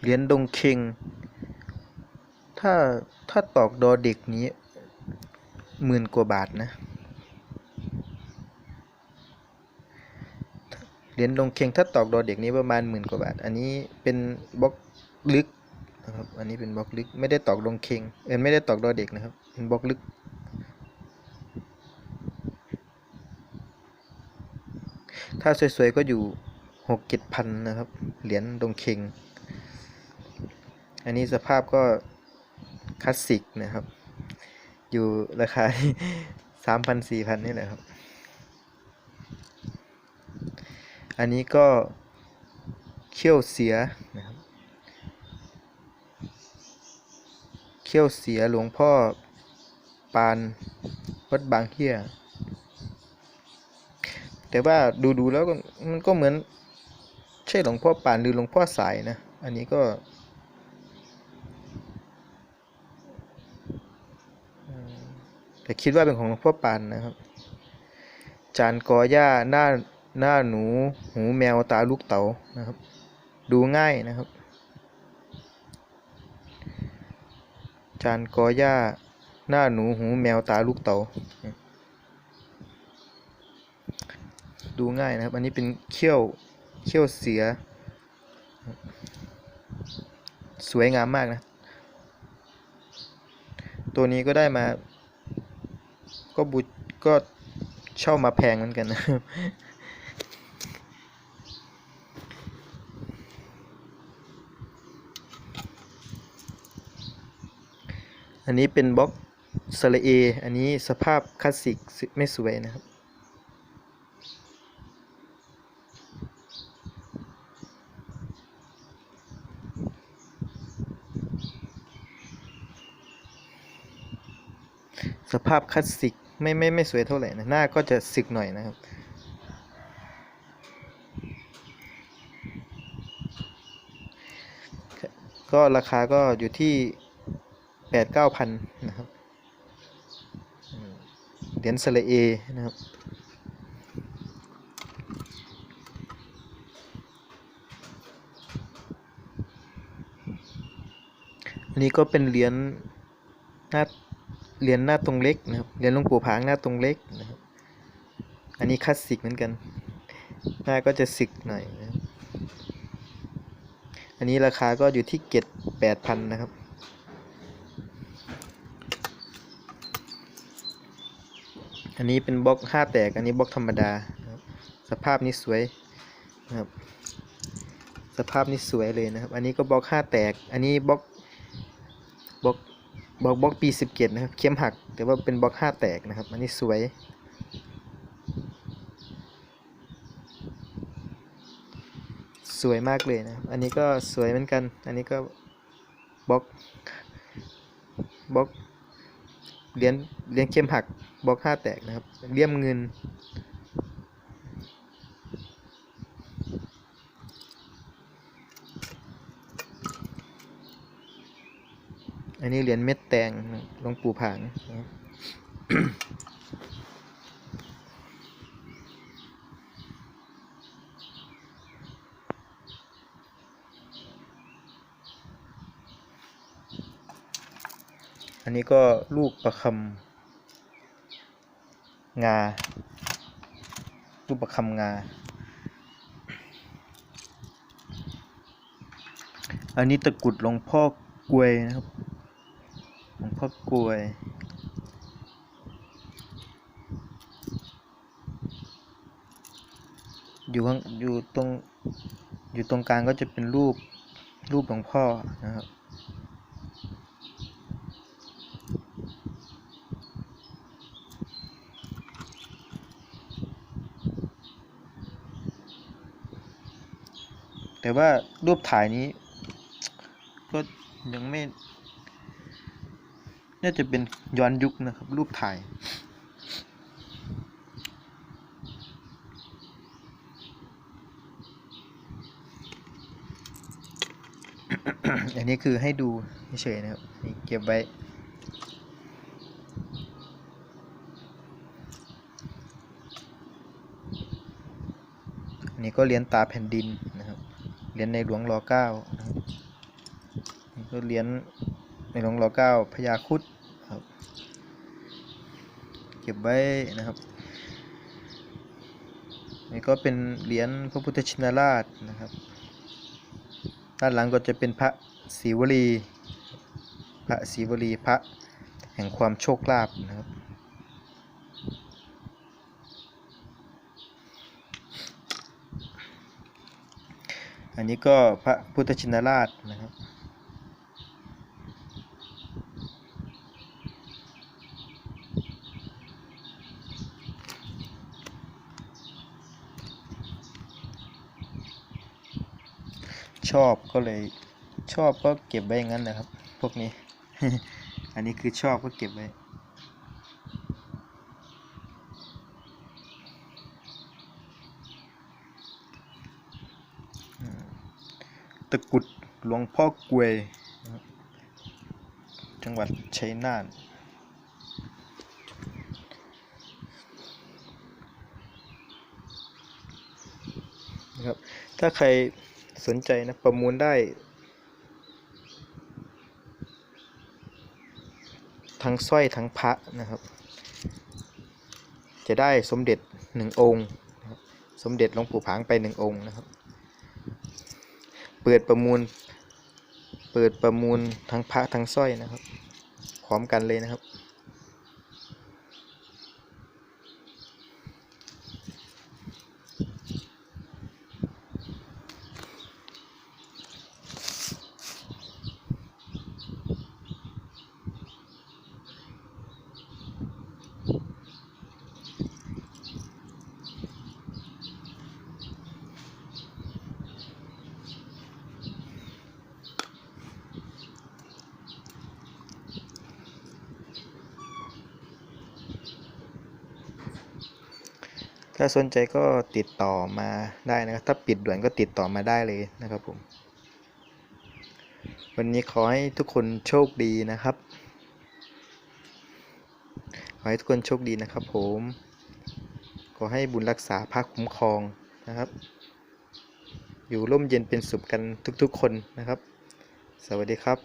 เหรียญดงเคงถ้าถ้าตอกดอเด็กนี้หมื่นกว่าบาทนะ เหรียญดงเคงถ้าตอกดอเด็กนี้ประมาณหมื่นกว่าบาท อันนี้เป็นบล็อกลึกนะครับ อันนี้เป็นบล็อกลึกไม่ได้ตอกดงเคงเออไม่ได้ตอกดอเด็กนะครับ เป็นบล็อกลึกถ้าสวยๆก็อยู่หกเจ็ดพันนะครับ เหรียญดงเคง อันนี้สภาพก็คลาสสิกนะครับ อยู่ราคาสามพันสี่พันนี่แหละครับ อันนี้ก็เขี้ยวเสียนะครับ เขี้ยวเสียหลวงพ่อปานวัดบางเฮียแต่ว่าดูๆแล้วมันก็เหมือนใช่หลวงพ่อปานหรือหลวงพ่อสายนะ อันนี้ก็อืม แต่คิดว่าเป็นของหลวงพ่อปานนะครับ จานกอหญ้าหน้าหน้าหนู หูแมวตาลูกเต๋านะครับ ดูง่ายนะครับ จานกอหญ้าหน้าหนูหูแมวตาลูกเต๋าดูง่ายนะครับ อันนี้เป็นเขี้ยวเขี้ยวเสีย สวยงามมากนะ ตัวนี้ก็ได้มา ก็บุก็เช่ามาแพงเหมือนกันนะอันนี้เป็นบล็อกสระเอ อันนี้สภาพคลาสสิกไม่สวยนะครับ สภาพคลาสสิก ไม่ไม่ไม่สวยเท่าไหร่นะหน้าก็จะสึกหน่อยนะครับ ก็ราคาก็อยู่ที่แปดเก้าพันนะครับเหรียญสระเอนะครับอันนี้ก็เป็นเหรียญหน้า เหรียญหน้าตรงเล็กนะครับเหรียญหลวงปู่ผางหน้าตรงเล็กนะครับอันนี้คลาสสิกเหมือนกัน หน้าก็จะสิกหน่อยนะครับอันนี้ราคาก็อยู่ที่เจ็ดแปดพันนะครับ อันนี้เป็นบล็อกห้าแตก อันนี้บล็อกธรรมดา สภาพนี้สวยนะครับ สภาพนี้สวยเลยนะครับ อันนี้ก็บล็อกห้าแตก อันนี้บล็อกบล็อก บล็อกบล็อกปีสิบเจ็ดนะครับ เข้มหัก แต่ว่าเป็นบล็อกห้าแตกนะครับ อันนี้สวย สวยมากเลยนะอันนี้ก็สวยเหมือนกัน อันนี้ก็บล็อกบล็อกเหรียญเหรียญเข้มหักบล็อกห้าแตกนะครับเลี่ยมเงิน อันนี้เหรียญเม็ดแตงหลวงปู่ผางอันนี้ก็ลูกประคำงา ลูกประคำงา อันนี้ตะกุดหลวงพ่อกวยนะครับ หลวงพ่อกลวย อยู่ข้างอยู่ตรง อยู่ตรงกลางก็จะเป็นรูป รูปหลวงพ่อนะครับแต่ว่ารูปถ่ายนี้ ก็ยังไม่ น่าจะเป็นย้อนยุคนะครับ รูปถ่าย อันนี้คือให้ดูเฉยนะครับนี่เก็บไว้อันนี้ก็เหรียญตาแผ่นดินนะครับเหรียญในหลวงรอเก้านะครับก็เหรียญ ในหลวงรอเก้าพญาคุดครับเก็บไว้นะครับนี่ก็เป็นเหรียญพระพุทธชินราชนะครับ ด้านหลังก็จะเป็นพระศรีวลี พระศรีวลีพระแห่งความโชคลาภนะครับ อันนี้ก็พระพุทธชินราชนะครับ ชอบก็เลยชอบก็เก็บไว้อย่างนั้นนะครับ พวกนี้ อันนี้คือชอบก็เก็บไว้ตะกุดหลวงพ่อกวย จังหวัดชัยนาทนะครับ ถ้าใคร สนใจนะ ประมูลได้ ทั้งสร้อยทั้งพระนะครับ จะได้สมเด็จหนึ่งองค์ สมเด็จหลวงปู่ผางไปหนึ่งองค์นะครับ เปิดประมูล เปิดประมูลทั้งพระทั้งสร้อยนะครับ พร้อมกันเลยนะครับ ถ้าสนใจก็ติดต่อมาได้นะครับ ถ้าปิดด่วนก็ติดต่อมาได้เลยนะครับผม วันนี้ขอให้ทุกคนโชคดีนะครับ ขอให้ทุกคนโชคดีนะครับผม ขอให้บุญรักษาพระคุ้มครองนะครับ อยู่ร่มเย็นเป็นสุขกันทุกๆคนนะครับ สวัสดีครับ